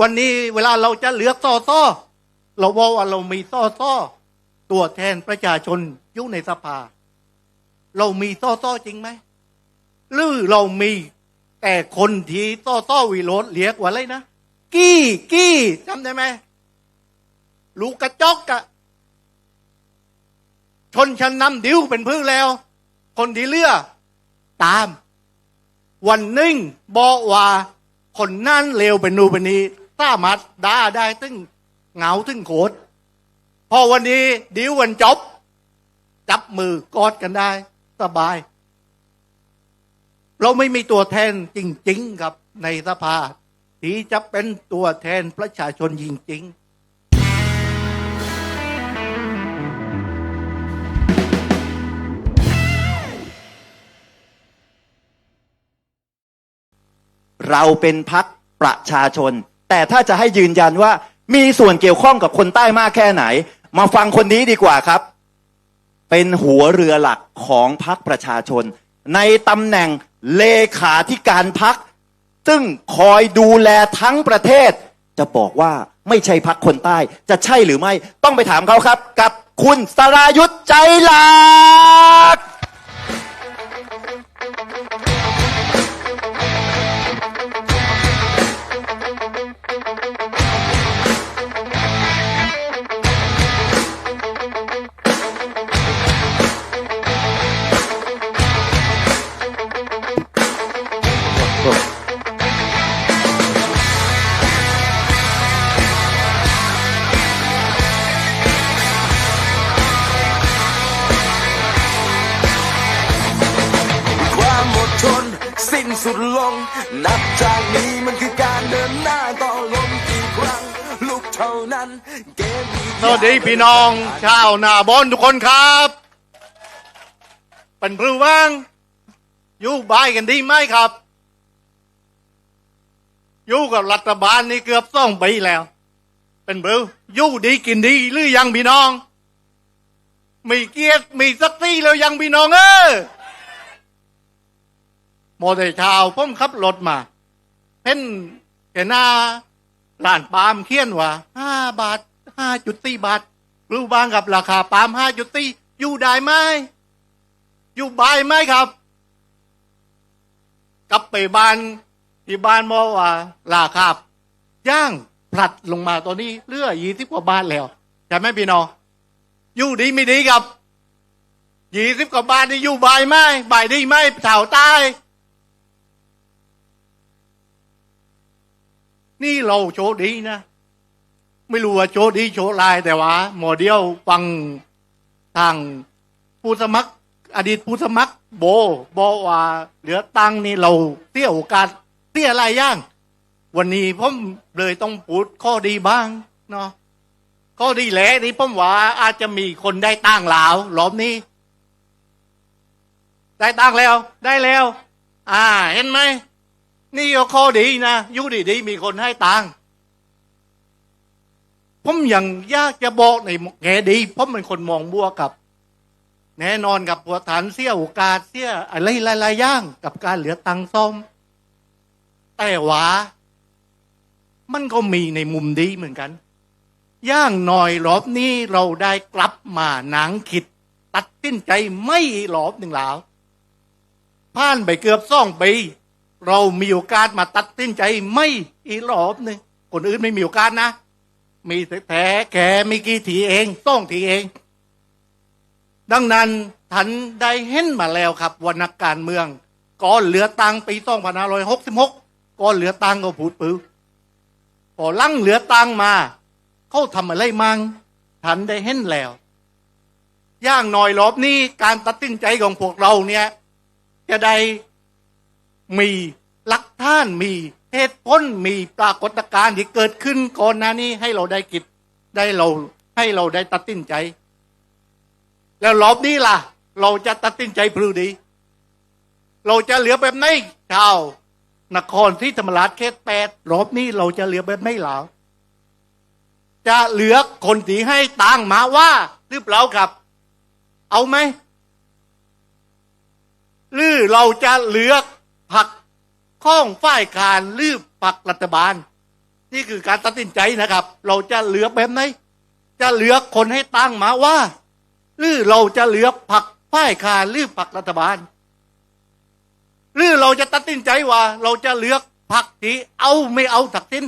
วันนี้เวลาเราจะเลือกซ่อซ่อเราบอกว่าเรามีซ่อซ่อตัวแทนประชาชนอยู่ในสภา เรามีซ่อซ่อจริงไหมหรือเรามีแต่คนที่ซ่อซ่อวิโรธเรียกว่าอะไรนะกี้กี้จำได้ไหมลูกกระจอกอะชนชั้นนำดิ้วเป็นพื้นแล้ว คนที่เลือกตาม วันนึ่งบอกว่าคนนั่นเลวเป็นนูเป็นนี้ สามารถด่าได้ตึงเหงาตึงโขดพอวันนี้ดิววันจบ จับมือกอดกันได้ สบาย เราไม่มีตัวแทนจริง ๆ ครับในสภาที่จะเป็นตัวแทนประชาชนจริง ๆเราเป็นพักประชาชน แต่ถ้าจะให้ยืนยันว่ามีส่วนเกี่ยวข้องกับคนใต้มากแค่ไหน มาฟังคนนี้ดีกว่าครับ เป็นหัวเรือหลักของพักประชาชน ในตำแหน่งเลขาธิการพักซึ่งคอยดูแลทั้งประเทศ จะบอกว่าไม่ใช่พักคนใต้ จะใช่หรือไม่ต้องไปถามเขาครับ กับคุณสรายุทธใจหลัก สวัสดีพี่น้องชาวนาบอนทุกคนครับ เป็นพรือว่าง อยู่บายกันดีไหมครับ อยู่กับรัฐบาลนี่เกือบสองปีแล้ว เป็นพรืออยู่ดีกินดีหรือยังพี่น้อง มีเกียรติมีสักที่แล้วยังพี่น้องเออโมเดลชาวผมขับรถมาเห็นเห็นหน้า ร้านปาล์มเขียนว่าห้าบาทห้าจุดสี่บาทรู้บ้างกับราคาปาล์มห้าจุดสี่อยู่ได้ไหมอยู่บายไหมครับ กลับไปบ้านที่บ้านบอว่าราคาย่างผลัดลงมาตอนนี้เลือยี่สิบกว่าบาทแล้วใช่ไหมพี่น้องอยู่ดีไม่ดีครับยี่สิบกว่าบาทนี่อยู่บายไหมบายดีไหมชาวใต้ นี่เราโชคดีนะ ไม่รู้ว่าโชคดีโชคลายแต่ว่า หมอเดียวฟังทางผู้สมัคร อดีตผู้สมัคร โบบอกว่าเหลือตังนี่เราเสียโอกาสเสียอะไรย่าง วันนี้ผมเลยต้องพูดข้อดีบ้างเนาะข้อดีแหละนี่ผมว่าอาจจะมีคนได้ตั้งหลาวรอบนี้ ได้ตั้งแล้ว ได้แล้ว อ่า เห็นไหม นี่ก็ข้อดีนะอยู่ดีๆมีคนให้ตังค์ผมยังยากจะบอกในแง่ดีผมเป็นคนมองบัวกับ แน่นอนกับผัวฐานเสียโอกาสเสียอะไรหลายๆอย่างกับการเหลือตังค์ซ่อม แต่ว่า มันก็มีในมุมดีเหมือนกัน ย่างหน่อยรอบนี้เราได้กลับมาหนังคิด ตัดสินใจไม่รอบหนึ่งแล้วผ่านไปเกือบสองปี เรามีโอกาสมาตัดสินใจไม่อีกรอบหนึ่งคนอื่นไม่มีโอกาสนะ มีแต่แกมีกี่ทีเองต้องทีเอง ดังนั้นท่านได้เห็นมาแล้วครับวรรณการเมืองก่อนเหลือตังปี2566ก่อนเหลือตังก็พูดปื้อพอลั่งเหลือตังมาเขาทำอะไรมั่งท่านได้เห็นแล้วย่างหน่อยรอบนี้การตัดสินใจของพวกเราเนี่ย จะได้ มีหลักฐานมีเหตุผลมีปรากฏการณ์ที่เกิดขึ้นก่อนหน้านี้ให้เราได้คิดได้เราให้เราได้ตัดสินใจ แล้วรอบนี้ล่ะ เราจะตัดสินใจพลือดี เราจะเหลือแบบไหนชาวนครที่ธรรมราชเขตแปดรอบนี้เราจะเหลือแบบไหนหลาจะเหลือคนที่ให้ตังมาว่าหรือเปล่าครับ เอาไหมหรือเราจะเลือก ผักข้องฝ่ายการหรือผักรัฐบาล นี่คือการตัดสินใจนะครับ เราจะเลือกแบบไหนจะเลือกคนให้ตั้งมาว่า หรือเราจะเลือกผักฝ่ายค้านหรือผักรัฐบาล หรือเราจะตัดสินใจว่า เราจะเลือกผักที่เอาไม่เอาทักษิณ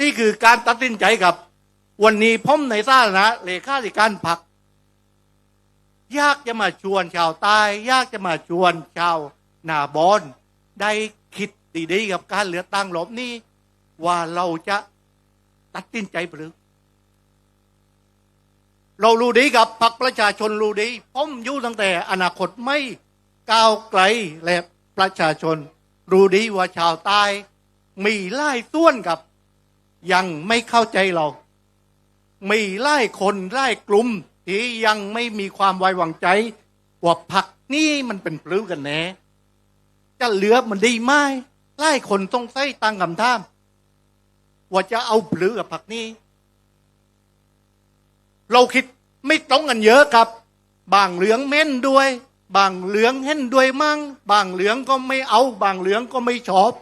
นี่คือการตัดสินใจครับ วันนี้ผมในสาธารณะเลขาธิการผัก ยากจะมาชวนชาวใต้ ยากจะมาชวนชาวนาบอน ได้คิดดีๆกับการเหลือตั้งหลบนี้ ว่าเราจะตัดสินใจหรือ เรารู้ดีกับพรรคประชาชนรู้ดีผมอยู่ตั้งแต่อนาคตไม่ก้าวไกลและประชาชน รู้ดีว่าชาวใต้มีไล่ส่วนกับ ยังไม่เข้าใจเรา มีไล่คนไล่กลุ่ม ที่ยังไม่มีความไว้วางใจ ว่าพรรคนี้มันเป็นปลื้กันแน่จะเหลือมันดีไหมไล่คนต้องใส่ตั้งคำถามว่าจะเอาปลือกับพรรคนี้เราคิดไม่ตรงกันเยอะครับ บางเหลืองเม่นด้วย บางเหลืองเห็นด้วยมั่ง บางเหลืองก็ไม่เอา บางเหลืองก็ไม่ชอบ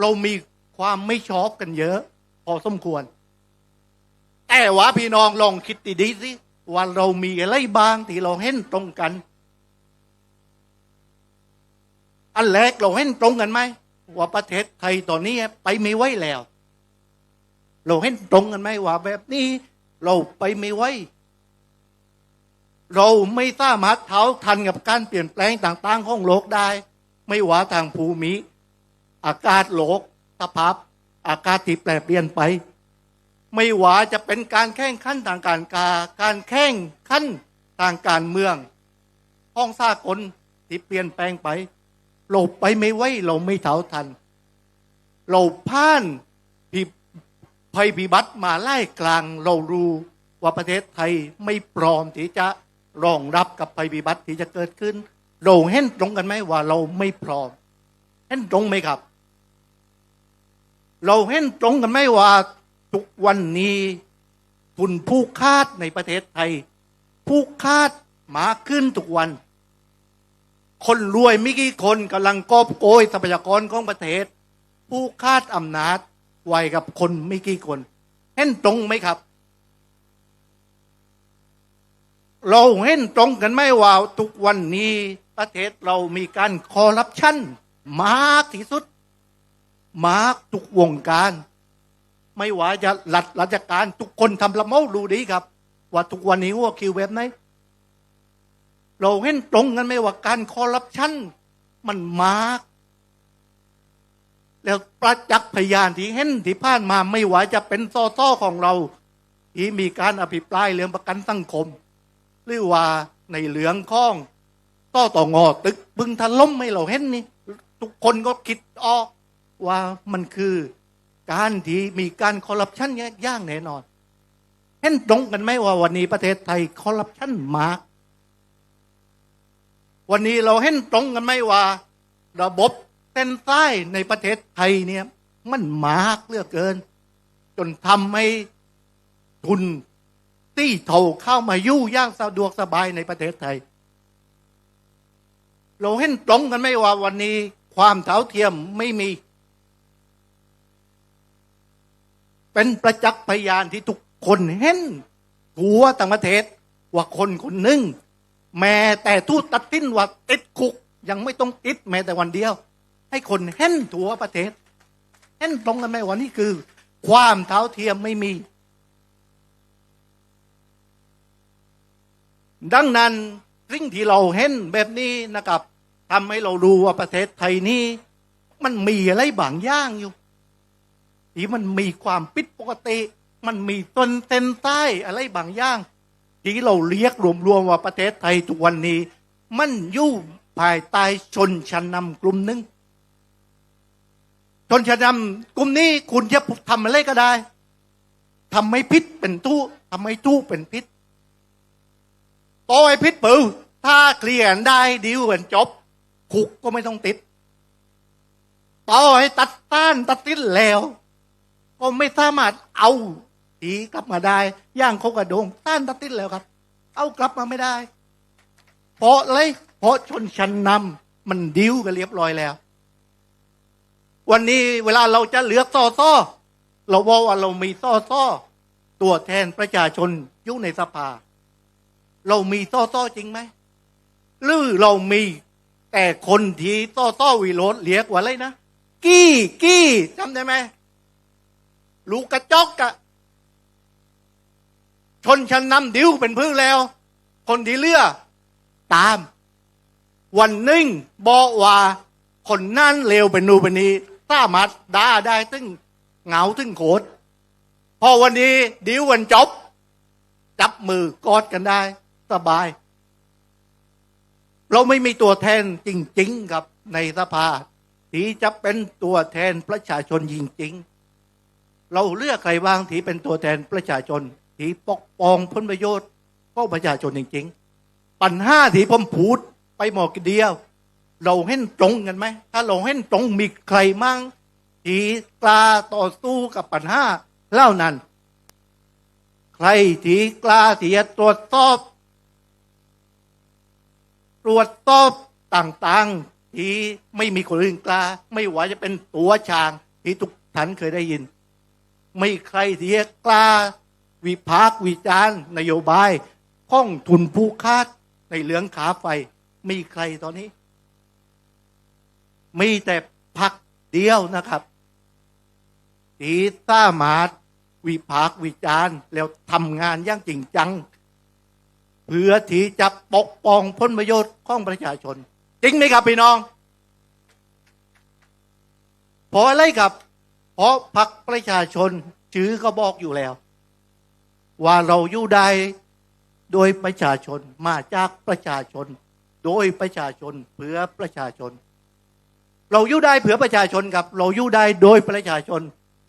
เรามีความไม่ชอบกันเยอะ พอสมควร แต่ว่าพี่น้องลองคิดดีๆสิ ว่าเรามีอะไรบางที่เราเห็นตรงกัน อันแรกเราเห็นตรงกันไหมว่าประเทศไทยตอนนี้ไปไม่ไหวแล้ว เราเห็นตรงกันไหมว่าแบบนี้เราไปไม่ไหวเราไม่สามารถเท้าทันกับการเปลี่ยนแปลงต่าง ๆ ของโลกได้ ไม่ว่าทางภูมิ อากาศโลกสภาพอากาศที่แปรเปลี่ยนไป ไม่ว่าจะเป็นการแข่งขันทางการกา การแข่งขันทางการเมืองห้องสากลที่เปลี่ยนแปลงไปเราไปไม่ไหวเราไม่เท่าทัน เราพ่านภัยพิบัติมาไล่กลางเรารู้ว่าประเทศไทยไม่พร้อมที่จะรองรับกับภัยพิบัติที่จะเกิดขึ้น เราเห็นตรงกันไหมว่าเราไม่พร้อมเห็นตรงไหมครับ เราเห็นตรงกันไหมว่า ทุกวันนี้ทุนผู้คาดในประเทศไทย ผู้คาดมาขึ้นทุกวัน คนรวยไม่กี่คนกำลังกอบโกยทรัพยากรของประเทศ ผู้คาดอำนาจไว้กับคนไม่กี่คนเห็นตรงไหมครับ เราเห็นตรงกันไหมว่าทุกวันนี้ประเทศเรามีการคอร์รัปชันมากที่สุด มากทุกวงการ ไม่ว่าจะหลัดราชการทุกคนทำละเมารู้ดีครับ ว่าทุกวันนี้หัวคิวแบบไหนเราเห็นตรงกันไหมว่าการคอร์รัปชันมันมาก แล้วประจักษ์พยานที่เห็นที่ผ่านมาไม่ว่าจะเป็นซอซ้อของเรา ที่มีการอภิปรายเรื่องประกันสังคม หรือว่าในเหลืองข้องต่อต่องอตึกบึงถล่มไม่เราเห็นนี่ ทุกคนก็คิดออกว่ามันคือ การที่มีการคอร์รัปชันย่างแน่นอนเห็นตรงกันไหมว่าวันนี้ประเทศไทยคอร์รัปชันมาก วันนี้เราเห็นตรงกันไหมว่า ระบบเส้นใต้ในประเทศไทยเนี่ย มันมากเลือเกิน จนทำให้ทุนตี้เท่าเข้ามายู่ย่างสะดวกสบายในประเทศไทย เราเห็นตรงกันไหมว่าวันนี้ความเท่าเทียมไม่มี เป็นประจักษ์พยานที่ทุกคนเห็นทั่วต่างประเทศว่าคนคนหนึ่งแม้แต่ทูตตัดสินว่าติดคุก ยังไม่ต้องติดแม้แต่วันเดียว ให้คนเห็นทั่วประเทศเห็นตรงกันไหมว่านี่คือ ความเท่าเทียมไม่มี ดังนั้นสิ่งที่เราเห็นแบบนี้นะครับทำให้เรารู้ว่าประเทศไทยนี้ มันมีอะไรบางอย่างอยู่ ที่มันมีความผิดปกติ มันมีต้นเต้นใต้อะไรบางอย่าง ที่เราเรียกรวมๆว่าประเทศไทยทุกวันนี้ มันอยู่ภายใต้ชนชั้นนำกลุ่มหนึ่งชนชั้นนำกลุ่มนี้คุณจะทำอะไรก็ได้ทำให้พิษเป็นตู้ทำให้ตู้เป็นพิษต่อให้พิษปือถ้าเคลียร์ได้ดีลกันจบคุกก็ไม่ต้องติดต่อให้ตัดต้านตัดติ้นแล้ว ก็ไม่สามารถเอาสีกลับมาได้ ย่างโคกระโดงต้านตัดติ้นแล้วครับ เอากลับมาไม่ได้ เพราะอะไรเพราะชนชั้นนำมันดิ้วกันเรียบร้อยแล้ว วันนี้เวลาเราจะเลือกซอซอเราบอกว่าเรามีซอซอตัวแทนประชาชนอยู่ในสภา เรามีซอซอจริงไหมหรือเรามีแต่คนที่ซ่อซ่อวิโรธเรียกว่าอะไรนะ กี้กี้จำได้ไหม ลูกกระจอกอะชนชั้นนำดิวเป็นพื้นแล้ว คนที่เลือกตาม วันนึ่งบอกว่าคนนั่นเลวเป็นนูเป็นนี้สามารถด่าได้ตึงเหงาตึงโขดพอวันนี้ดิววันจบ จับมือกอดกันได้ สบาย เราไม่มีตัวแทนจริง ๆ ครับในสภาที่จะเป็นตัวแทนประชาชนจริง ๆ เราเลือกใครบ้างที่เป็นตัวแทนประชาชนที่ปกป้องผลประโยชน์ของประชาชนจริง ๆ ปัญหาที่ผมพูดไปหมอกเดียว เราเห็นตรงกันไหม ถ้าเราเห็นตรงมีใครมั่งที่กล้าต่อสู้กับปัญหาเล่านั้น ใครที่กล้าที่จะตรวจสอบ ตรวจสอบต่างๆที่ไม่มีคนอื่นกล้า ไม่ว่าจะเป็นตัวช้างที่ทุกท่านเคยได้ยิน ไม่ใครที่จะกล้า วิพากษ์วิจารณ์นโยบายข้องทุนผู้คาดในเรื่องขาไฟ มีใครตอนนี้ มีแต่พักเดียวนะครับที่สามารถวิพากษ์วิจารณ์ แล้วทำงานอย่างจริงจัง เพื่อที่จะปกป้องผลประโยชน์ของประชาชน จริงไหมครับพี่น้องเพราะอะไรครับ เพราะพรรคประชาชนชื่อก็บอกอยู่แล้ว ว่าเราอยู่ได้โดยประชาชนมาจากประชาชน โดยประชาชนเพื่อประชาชน เราอยู่ได้เพื่อประชาชนครับ เราอยู่ได้โดยประชาชน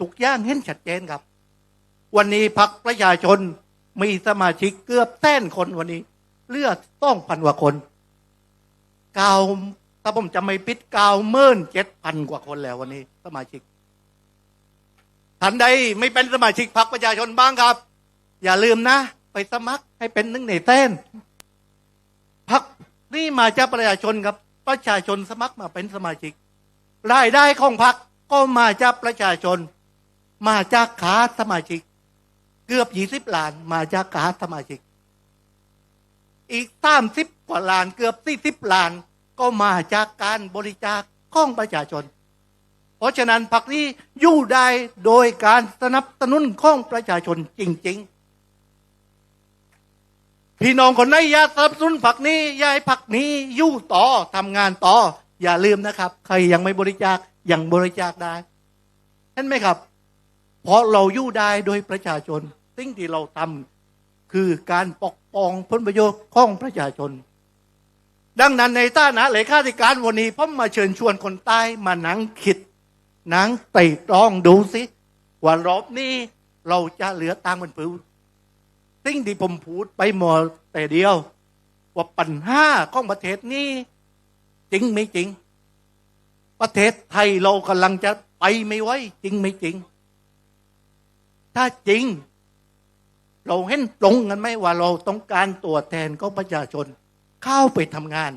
ทุกอย่างเห็นชัดเจนครับ วันนี้พรรคประชาชนมีสมาชิกเกือบแสนคนวันนี้ เลือดต้องพันกว่าคนเก้าถ้าผมจำไม่ผิดเก้าหมื่นเจ็ดพันกว่าคนแล้ววันนี้ สมาชิก ท่านใดไม่เป็นสมาชิกพรรคประชาชนบ้างครับ อย่าลืมนะ ไปสมัครให้เป็นหนึ่งในเต้นพักนี่มาจากประชาชนครับ ประชาชนสมัครมาเป็นสมาชิก รายได้ของพรรคก็มาจากประชาชน มาจากขาสมาชิก เกือบยี่สิบล้านมาจากขาสมาชิก อีกสามสิบกว่าล้านเกือบสี่สิบล้านก็มาจากการบริจาคของประชาชน เพราะฉะนั้นพรรคนี้อยู่ได้โดยการสนับสนุนของประชาชนจริง ๆ พี่น้องคนไหนอยากสนับสนุนพรรคนี้อยายพรรคนี้อยู่ต่อทำงานต่อ อย่าลืมนะครับ ใครยังไม่บริจาคยังบริจาคได้เห็นไหมครับ เพราะเราอยู่ได้โดยประชาชน สิ่งที่เราทำคือการปกป้องผลประโยชน์ของประชาชนดังนั้นในต้านะเลขาธิการวันนี้ผมมาเชิญชวนคนใต้มานั่งคิด นั่งไต่ตรองดูสิว่ารอบนี้เราจะเหลือตังค์เป็นผืนสิ่งที่ผมพูดไปหมดแต่เดียว ว่าปัญหาของประเทศนี้จริงไม่จริง ประเทศไทยเรากำลังจะไปไม่ไหวจริงไม่จริง ถ้าจริง เราเห็นตรงกันไหมว่าเราต้องการตัวแทนของประชาชน เข้าไปทำงาน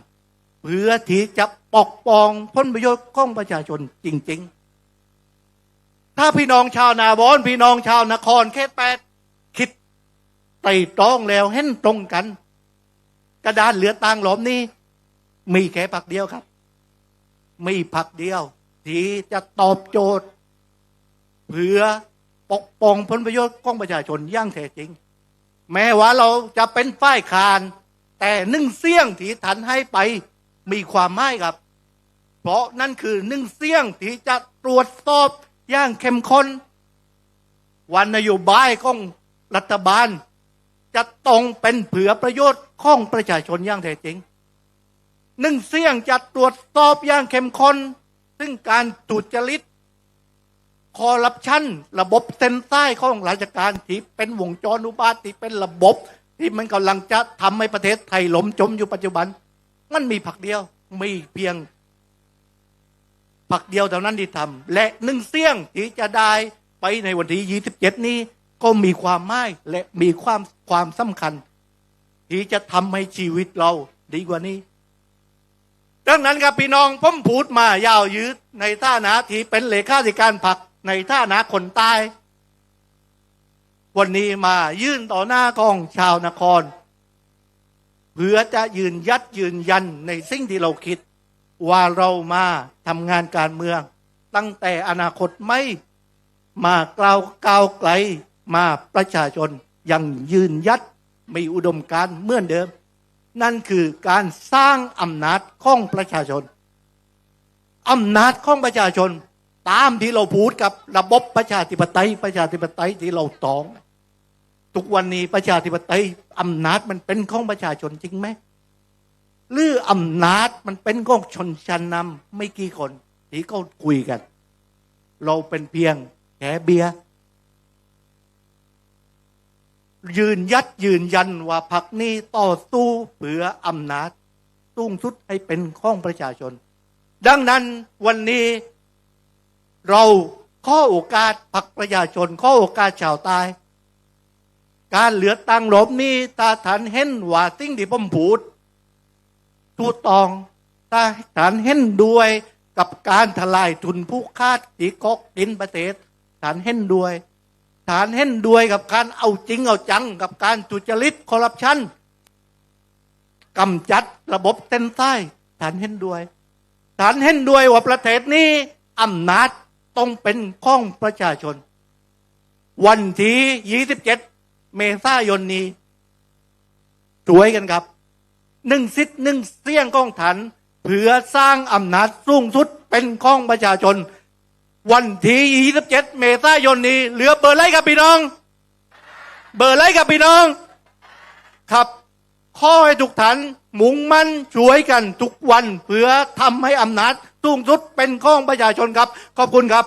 เพื่อที่จะปกป้องผลประโยชน์ของประชาชนจริง ๆ ถ้าพี่น้องชาวนาบอนพี่น้องชาวนครเขตแปดคิดไต่ตรองแล้วเห็นตรงกัน กระดานเหลือตังหลอมนี้ มีแค่ผักเดียวครับ มีผักเดียว ที่จะตอบโจทย์เพื่อปกป้องผลประโยชน์ของประชาชนอย่างแท้จริง แม้ว่าเราจะเป็นฝ่ายคาน แต่นึ่งเสี้ยงที่ทันให้ไปมีความหมายครับ เพราะนั่นคือนึ่งเสี้ยงที่จะตรวจสอบ อย่างเข้มข้น วันนโยบายของรัฐบาล จะตรงเป็นเผื่อประโยชน์ของประชาชนอย่างแท้จริงหนึ่งเสี้ยงจะตรวจสอบอย่างเข้มข้น ซึ่งการทุจริตคอร์รัปชันระบบเส้นใต้ของราชการที่เป็นวงจรอุบาทที่เป็นระบบ ที่มันกำลังจะทำให้ประเทศไทยล้มจมอยู่ปัจจุบัน มันมีผักเดียว มีเพียง ผักเดียวเท่านั้นที่ทำและหนึ่งเสี้ยงที่จะได้ไปในวันที่ 27 นี้ก็มีความหมายและมีความความสำคัญ ที่จะทำให้ชีวิตเราดีกว่านี้ดังนั้นครับพี่น้องผมพูดมายาวยืดในท่านะที่เป็นเลขาธิการพักในท่านะคนใต้วันนี้มายื่นต่อหน้ากองชาวนคร เพื่อจะยืนยัดยืนยันในสิ่งที่เราคิด ว่าเรามาทำงานการเมือง ตั้งแต่อนาคตไม่มากล่าวก้าวไกลมาประชาชนยังยืนยัดมีอุดมการเหมือนเดิม นั่นคือการสร้างอำนาจของประชาชนอำนาจของประชาชน ตามที่เราพูดกับระบบประชาธิปไตย ประชาธิปไตยที่เราตอง ทุกวันนี้ประชาธิปไตยอำนาจมันเป็นของประชาชนจริงไหม หรืออำนาจมันเป็นของชนชั้นนำไม่กี่คนที่เขาคุยกัน เราเป็นเพียงแค่เบียร์ยืนยัดยืนยันว่าพรรนี้ต่อสู้เพื่ออำนาจสูงสุดให้เป็นของประชาชน ดังนั้นวันนี้ เราข้อโอกาสพรรคประชาชนข้อโอกาสชาวใตายการเหลือตังหลบนี้ตาฐานเห็นว่าสิ่งที่ผมพูด ถูกต้องตาฐานเห็นด้วยกับการทลายทุนผู้คาดตีกอกดินประเทศฐานเห็นด้วยฐานเห็นด้วยกับการเอาจริงเอาจัง กับการทุจริตคอร์รัปชันกำจัดระบบเต้นใต้ฐานเห็นด้วยฐานเห็นด้วยว่าประเทศนี้อำนาจต้องเป็นของประชาชน วันที่ 27 เมษายนนี้สวยกันครับ หนึ่งสิทธิ์หนึ่งเสี้ยงของฐานเพื่อสร้างอำนาจสูงสุดเป็นของประชาชน วันที่27เมษายนนี้ เหลือเบอร์ไรครับพี่น้อง เบอร์ไรครับพี่น้อง ครับข้อให้ทุกท่านมุ่งมั่นช่วยกันทุกวันเพื่อทำให้อำนาจสูงสุดเป็นของประชาชนครับ ขอบคุณครับ